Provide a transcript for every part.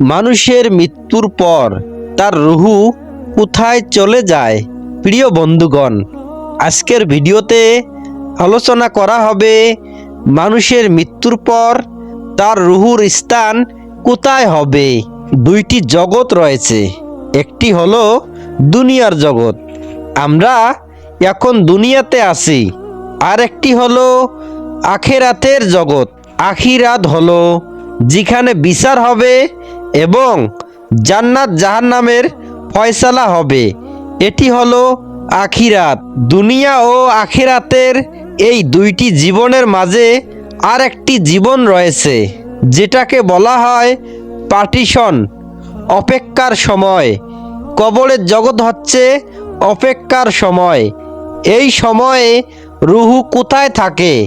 মানুষের মৃত্যুর পর তার রুহু কোথায় চলে যায়? প্রিয় বন্ধুগণ, আজকের ভিডিওতে আলোচনা করা হবে মানুষের মৃত্যুর পর তার রুহুর স্থান কোথায় হবে? দুইটি জগৎ রয়েছে, একটি হলো দুনিয়ার জগৎ। আমরা এখন দুনিয়াতে আছি আর একটি হলো আখেরাতের জগৎ। আখিরাত হলো, যেখানে বিচার হবে এবং জান্নাত জাহান্নামের ফয়সালা হবে। এটি হলো আখিরাত। দুনিয়া ও আখিরাতের এই দুইটি জীবনের মাঝে আর একটি জীবন রয়েছে, যেটাকে বলা হয় পার্টিশন, অপেক্ষার সময়। কবরের জগৎ হচ্ছে অপেক্ষার সময়। এই সময়ে রুহু কোথায় থাকে,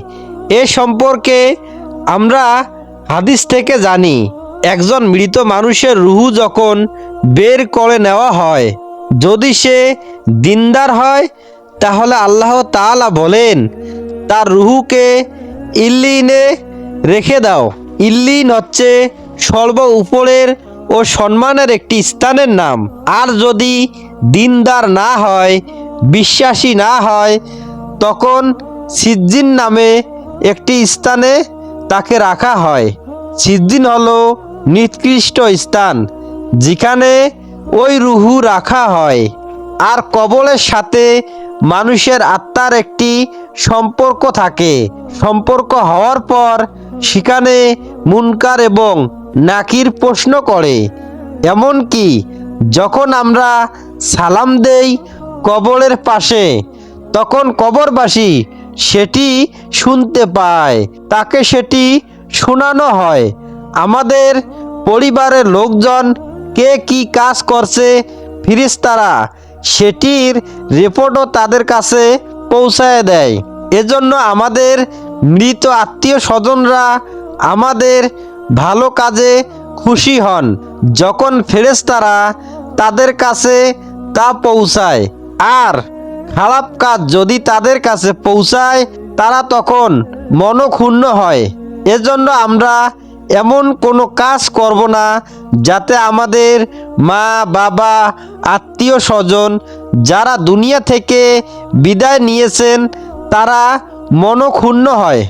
এ সম্পর্কে আমরা হাদিস থেকে জানি। একজন মৃত মানুষের রুহু যখন বের করে নেওয়া হয়, যদি সে দিনদার হয়, তাহলে আল্লাহ তাআলা বলেন, তার রুহুকে ইল্লিনে রেখে দাও। ইল্লিন হচ্ছে সর্ব উপরের ও সম্মানের একটি স্থানের নাম। আর যদি দিনদার না হয়, বিশ্বাসী না হয়, তখন সিজ্জিন নামে একটি স্থানে তাকে রাখা হয়। সিজ্জিন হলো নিকৃষ্ট স্থান, যেখানে ওই রুহু রাখা হয়। আর কবলের সাথে মানুষের আত্মার একটি সম্পর্ক থাকে। সম্পর্ক হওয়ার পর সেখানে মুনকার এবং নাকির প্রশ্ন করে, এমনকি যখন আমরা সালাম দেই কবরের পাশে, তখন কবরবাসী সেটি শুনতে পায়। তাকে সেটি শোনানো হয়। আমাদের পরিবারের লোকজন কে কি কাজ করছে, ফিরিস্তারা সেটির রিপোর্টও তাদের কাছে পৌঁছায় দেয়। এজন্য আমাদের মৃত আত্মীয় স্বজনরা আমাদের ভালো কাজে খুশি হন। যখন ফেরেশতারা তাদের কাছে তা পৌঁছায়, আর খারাপ কাজ যদি তাদের কাছে পৌঁছায়, তারা তখন মনক্ষুণ্ণ হয়। এজন্য আমরা এমন কোনো কাজ করব না যাতে আমাদের মা, বাবা, আত্মীয় স্বজন যারা দুনিয়া থেকে বিদায় নিয়েছেন তারা মনক্ষুণ্ণ হয়।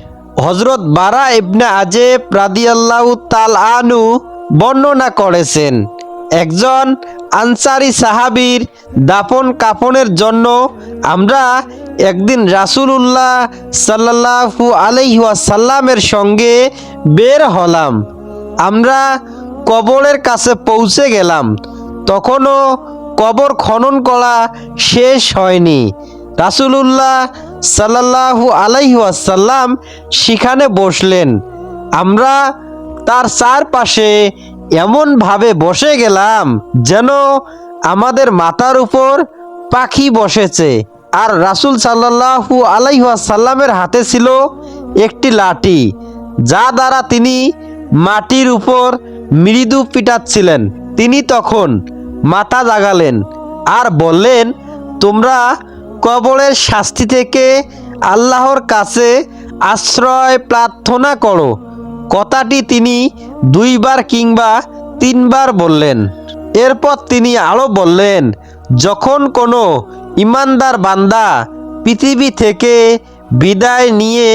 হজরত বারা ইবনে আজেব রাদিয়াল্লাহু তাল আনু বর্ণনা করেছেন, একজন আনসারি সাহাবীর দাপন কাপনের জন্য আমরা একদিন রাসূলুল্লাহ সাল্লাল্লাহু আলাইহি ওয়াসাল্লামের সঙ্গে বের হলাম। আমরা কবরের কাছে পৌঁছে গেলাম। তখনও কবর খনন করা শেষ হয়নি। রাসূলুল্লাহ সাল্লাল্লাহু আলাইহি ওয়াসাল্লাম সেখানে বসলেন। আমরা তার চারপাশে এমনভাবে বসে গেলাম যেন আমাদের মাথার উপর পাখি বসেছে। আর রাসূল সাল্লাল্লাহু আলাইহি ওয়াসাল্লামের হাতে ছিল একটি লাঠি, যা দ্বারা তিনি মাটির উপর মৃদু পিটাচ্ছিলেন। তিনি তখন মাথা জাগালেন আর বললেন, তোমরা কবরের শাস্তি থেকে আল্লাহর কাছে আশ্রয় প্রার্থনা করো। কথাটি তিনি দুইবার কিংবা তিনবার বললেন। এরপর তিনি আরও বললেন, যখন কোনো ইমানদার বান্দা, পৃথিবী থেকে বিদায় নিয়ে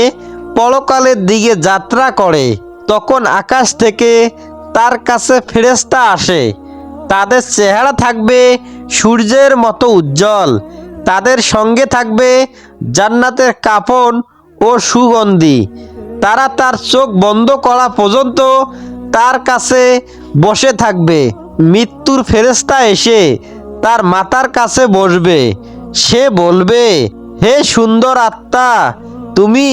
পরকালের দিকে যাত্রা করে, তখন আকাশ থেকে তার কাছে ফেরেস্তা আসে। তাদের চেহারা থাকবে সূর্যের মতো উজ্জ্বল, তাদের সঙ্গে থাকবে জান্নাতের কাপন ও সুগন্ধি। তারা তার চোখ বন্ধ করা পর্যন্ত তার কাছে বসে থাকবে। মৃত্যুর ফেরেস্তা এসে তার মাতার কাছে বসবে। সে বলবে, হে সুন্দর আত্মা, তুমি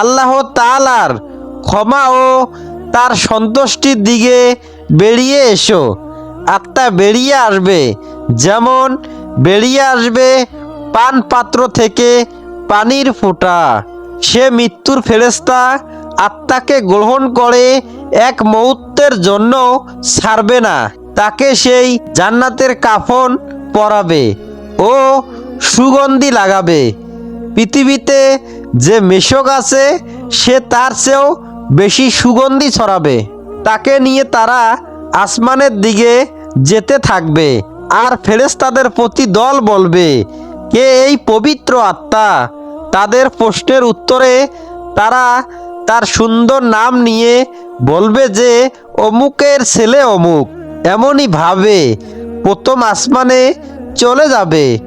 আল্লাহ তাআলার ক্ষমা ও তার সন্তুষ্টির দিকে বেরিয়ে এসো। আত্মা বেরিয়ে আসবে, যেমন বেরিয়ে আসবে পান পাত্র থেকে পানির ফোঁটা। সে মৃত্যুর ফেরেস্তা আত্মাকে গ্রহণ করে এক মুহূর্তের জন্য ছাড়বে না। তাকে সেই জান্নাতের কাফন পরাবে ও সুগন্ধি লাগাবে। পৃথিবীতে যে মেশক আছে, সে তার চেয়েও বেশি সুগন্ধি ছড়াবে। তাকে নিয়ে তারা আসমানের দিকে যেতে থাকবে আর ফেরেশতাদের প্রতি দল বলবে, কে এই পবিত্র আত্মা? তাদের প্রশ্নের উত্তরে তারা তার সুন্দর নাম নিয়ে বলবে যে, অমুকের ছেলে অমুক। এমনই ভাবে প্রথম আসমানে চলে যাবে।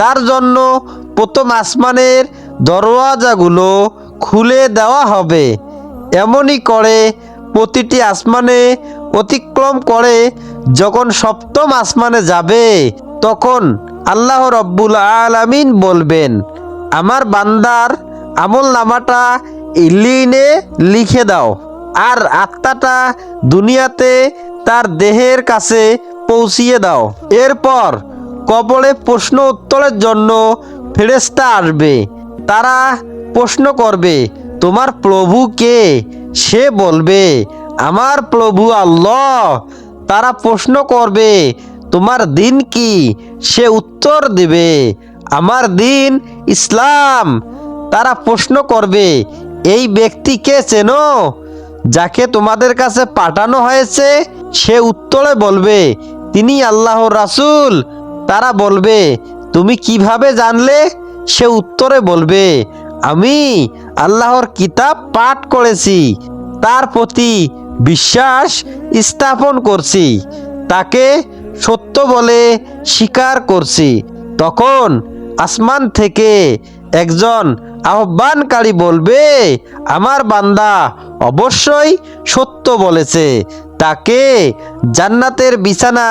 তার জন্য প্রথম আসমানের দরওয়াজাগুলো খুলে দেওয়া হবে। এমনই করে প্রতিটি আসমানে অতিক্রম করে। যখন সপ্তম আসমানে যাবে, তখন আল্লাহ রব্বুল আলামিন বলবেন, আমার বান্দার আমল নামাটা ইল্লিনে লিখে দাও, আর আত্মাটা দুনিয়াতে তার দেহের কাছে পৌঁছিয়ে দাও। এরপর কবরে প্রশ্ন উত্তরের জন্য ফেরেস্তা আসবে। তারা প্রশ্ন করবে, তোমার প্রভু কে? সে বলবে, আমার প্রভু আল্লাহ। তারা প্রশ্ন করবে, তোমার দিন কি? সে উত্তর দেবে, আমার দিন ইসলাম। তারা প্রশ্ন করবে, এই ব্যক্তিকে চেনো? যাকে তোমাদের কাছে পাঠানো হয়েছে, সে উত্তরে বলবে, তিনি আল্লাহর রাসূল। তারা বলবে, তুমি কীভাবে জানলে? সে উত্তরে বলবে, আমি আল্লাহর কিতাব পাঠ করেছি, তার প্রতি বিশ্বাস স্থাপন করছি, তাকে সত্য বলে স্বীকার করছি। তখন আসমান থেকে একজন আহ্বানকারী বলবে, আমার বান্দা অবশ্যই সত্য বলেছে, তাকে জান্নাতের বিছানা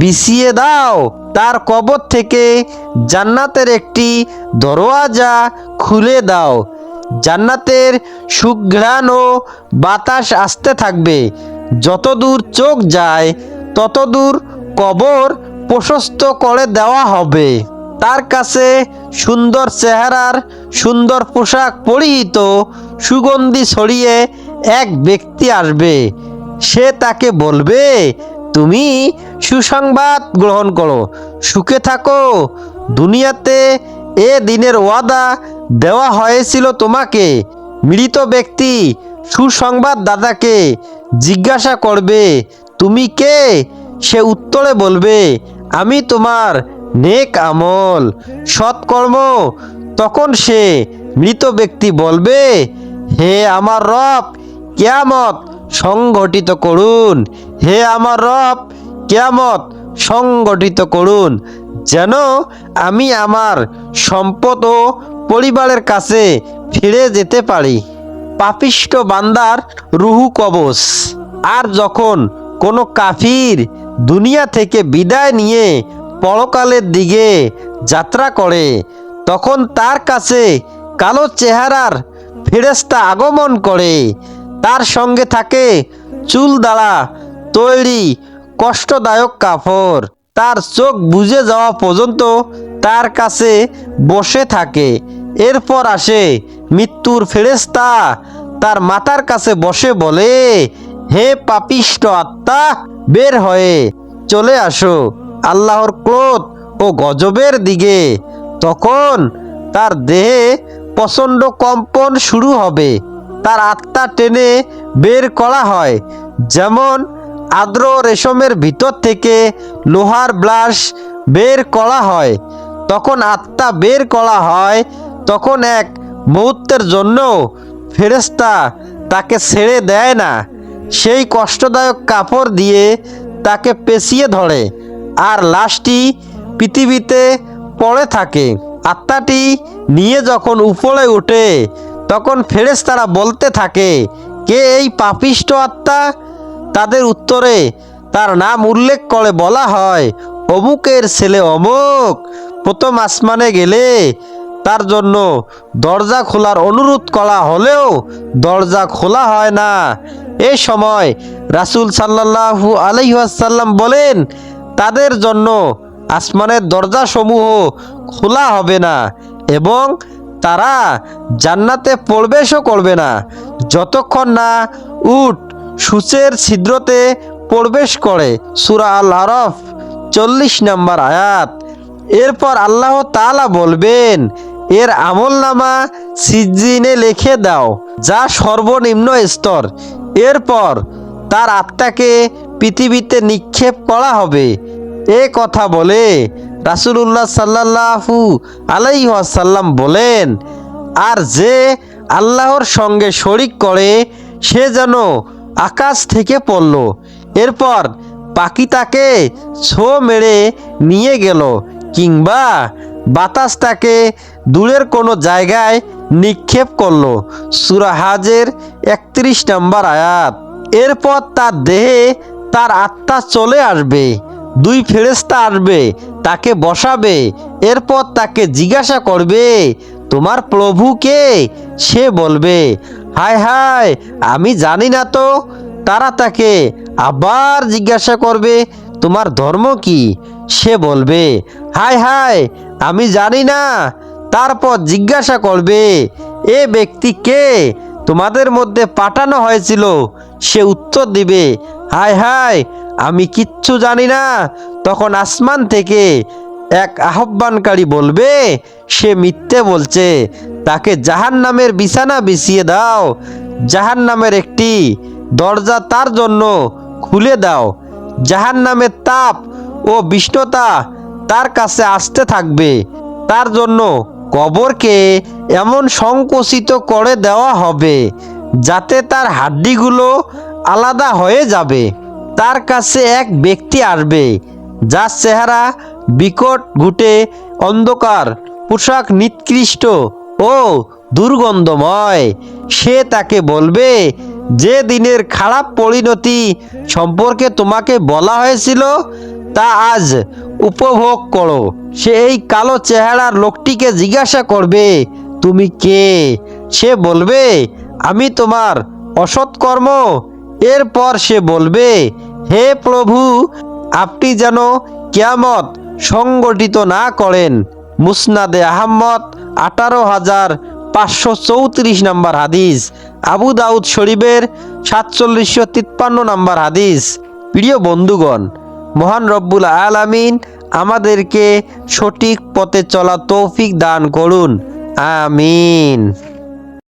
বিছিয়ে দাও তার কবর থেকে জান্নাতের একটি দরওয়াজা খুলে দাও। জান্নাতের সুঘ্রাণ ও বাতাস আসতে থাকবে। যতদূর চোখ যায়, ততদূর কবর প্রশস্ত করে দেওয়া হবে। তার কাছে সুন্দর চেহারার সুন্দর পোশাক পরিহিত সুগন্ধি ছড়িয়ে এক ব্যক্তি আসবে। সে তাকে বলবে, তুমি সুসংবাদ গ্রহণ করো। সুখে থাকো। দুনিয়াতে এ দিনের ওয়াদা দেওয়া হয়েছিল তোমাকে। মৃত ব্যক্তি সুসংবাদ দাদাকে জিজ্ঞাসা করবে, তুমি কে? সে উত্তরে বলবে, আমি তোমার নেক আমল, সৎকর্ম। তখন সে মৃত ব্যক্তি বলবে, হে আমার রব, কেয়ামত সংঘটিত করুন। হে আমার রব কেয়ামত সংগঠিত করুন, যেন আমি আমার সম্পদ ও পরিবারের কাছে ফিরে যেতে পারি। পাপিষ্ট বান্দার রুহু কবচ। আর যখন কোনো কাফির দুনিয়া থেকে বিদায় নিয়ে পরকালের দিকে যাত্রা করে, তখন তার কাছে কালো চেহারার ফেরেস্তা আগমন করে। তার সঙ্গে থাকে চুল দ্বারা তৈরি কষ্টদায়ক কাপড় তার চোখ বুঝে যাওয়া পর্যন্ত তার কাছে বসে থাকে। এরপর আসে মৃত্যুর ফেরেস্তা তার মাথার কাছে বসে বলে, হে পাপিষ্ট আত্মা, বের হয়ে চলে আসো আল্লাহর ক্রোধ ও গজবের দিকে। তখন তার দেহে প্রচণ্ড কম্পন শুরু হবে। তার আত্মা টেনে বের করা হয়। যেমন আর্দ্র রেশমের ভিতর থেকে লোহার ব্লাশ বের করা হয়। তখন আত্মা বের করা হয়, তখন এক মুহূর্তের জন্য ফেরেস্তা তাকে ছেড়ে দেয় না। সেই কষ্টদায়ক কাপড় দিয়ে তাকে পেঁচিয়ে ধরে আর লাশটি পৃথিবীতে পড়ে থাকে। আত্মাটি নিয়ে যখন উপরে ওঠে তখন ফেরেশতারা বলতে থাকে, কে এই পাপিষ্ট আত্মা? তাদের উত্তরে, তার নাম উল্লেখ করে বলা হয়, অমুকের ছেলে অমুক। প্রথম আসমানে গেলে তার জন্য দরজা খোলার অনুরোধ করা হলেও দরজা খোলা হয় না। এ সময় রাসূল সাল্লাল্লাহু আলাইহাসাল্লাম বলেন, তাদের জন্য আসমানের দরজাসমূহ খোলা হবে না এবং তারা জান্নাতে প্রবেশও করবে না। যতক্ষণ না উট সূচের ছিদ্রতে প্রবেশ করে সুরা আল আরফ চল্লিশ নম্বর আয়াত। এরপর আল্লাহ তালা বলবেন, এর আমল নামা সিজিনে লিখে দাও, যা সর্বনিম্ন স্তর। এরপর তার আত্মাকে পৃথিবীতে নিক্ষেপ করা হবে। এ কথা বলে রাসূলুল্লাহ সাল্লাল্লাহু আলাইহি ওয়াসাল্লাম বলেন, আর যে আল্লাহর সঙ্গে শরিক করে, সে যেন আকাশ থেকে পড়ল। এরপর পাখি তাকে ছো মেরে নিয়ে গেল কিংবা বাতাস তাকে দূরের কোনো জায়গায় নিক্ষেপ করল। সুরাহাজের একত্রিশ নম্বর আয়াত। এরপর তার দেহে তার আত্মা চলে আসবে, দুই ফেরেস্তা আসবে, তাকে বসাবে, এরপর তাকে জিজ্ঞাসা করবে, তোমার প্রভুকে সে বলবে হায় হায় আমি জানি না তো, তারা তাকে আবার জিজ্ঞাসা করবে, তোমার ধর্ম কি? সে বলবে হায় হায় আমি জানি না, তারপর জিজ্ঞাসা করবে, এ ব্যক্তি কে? তোমাদের মধ্যে পাঠানো হয়েছিল, সে উত্তর দিবে হায় হায় আমি কিচ্ছু জানি না, তখন আসমান থেকে এক আহ্বানকারী বলবে সে মিথ্যে বলছে, তাকে জাহান নামের বিছানা বিছিয়ে দাও। জাহান নামের একটি দরজা তার জন্য খুলে দাও। জাহান নামের তাপ ও বিষ্ণতা তার কাছে আসতে থাকবে। তার জন্য কবরকে এমন সংকুচিত করে দেওয়া হবে, যাতে তার হাড্ডিগুলো আলাদা হয়ে যাবে। তার কাছে এক ব্যক্তি আসবে, যার চেহারা বিকট, ঘুটে অন্ধকার। পোশাক নিকৃষ্ট ও দুর্গন্ধময়। সে তাকে বলবে, যে দিনের খারাপ পরিণতি সম্পর্কে তোমাকে বলা হয়েছিল, তা আজ উপভোগ করো। সে এই কালো চেহারার লোকটিকে জিজ্ঞাসা করবে, তুমি কে? সে বলবে, আমি তোমার অসৎকর্ম এরপর সে বলবে, হে প্রভু, আপনি যেন কিয়ামত সংগঠিত না করেন। মুসনাদে আহম্মদ আঠারো হাজার পাঁচশো চৌত্রিশ নম্বর হাদিস। আবু দাউদ শরীফের সাতচল্লিশশো তিপ্পান্ন নম্বর হাদিস। প্রিয় বন্ধুগণ, মহান রব্বুল আলামিন আমাদেরকে সঠিক পথে চলা তৌফিক দান করুন। আমিন।